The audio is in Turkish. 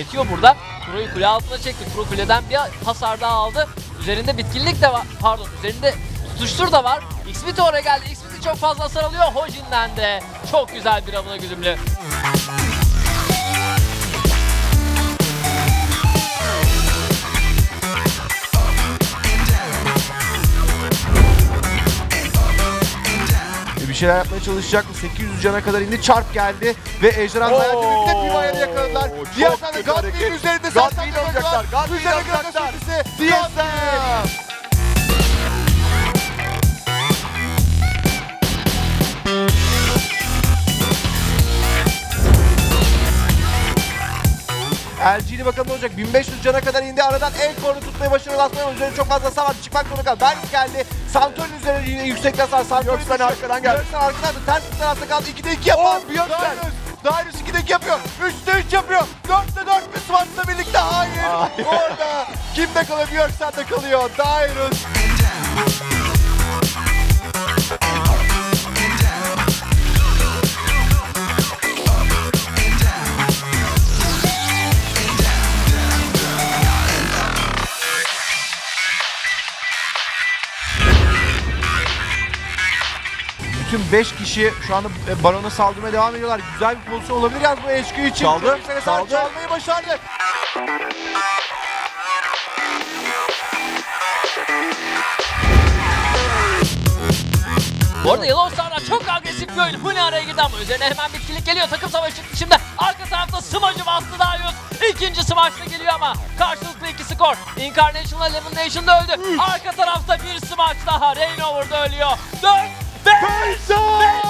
gerekiyor burada. Kuro'yu kule altına çekti. Kuro kuleden bir hasar daha aldı. Üzerinde bitkinlik de var. Pardon üzerinde tutuştur da var. Xbit oraya geldi. Xbit'i çok fazla hasar alıyor. Hojin'den de çok güzel bir avına güdümlü. Şeyler yapmaya çalışacak mı? 800 cana kadar indi. Çarp geldi ve Ejderhan hayatı birlikte Piva'ya yakaladılar. Diğer tarafta hareket. üzerinde Gatlin'i Sarsan alacaklar, Gatlin'i Üzerine alacaklar. Granada sürüsü. DSM. LG'li bakalım ne olacak? 1500 cana kadar indi. Aradan en korunu tutmayı başarılı ama üzerine çok fazla savaş çıkmak zorunda kaldı. Darius geldi. Santorin üzerine yine yüksek hasar. Santorin Björksen arkadan geldi. Björksen arkadan da ters bir tarafta kaldı. 2'de 2 yapan Oh, Björksen. Darius. Darius 2'de 2 yapıyor. 3'te 3 yapıyor. 4'te 4 bir Swans'la birlikte. Hayır. Orada kimde kalıyor? Björksen'de kalıyor. Darius. Bütün 5 kişi şu anda e, Baron'a saldırmaya devam ediyorlar. Güzel bir pozisyon olabilir yalnız bu HQ için. Çaldı, çaldı. Çalmayı başardı. Bu arada Yellow Star'dan çok agresif bir oyun. Huni araya girdi ama üzerine hemen bitkilik geliyor. Takım savaşı çıktı şimdi. Arka tarafta smacı bastı Darius. İkinci smaç da geliyor ama karşılıklı iki skor. Incarnation'la Elimination'da öldü. Arka tarafta bir smaç daha. Reign Over'da ölüyor. 4 Face, Face!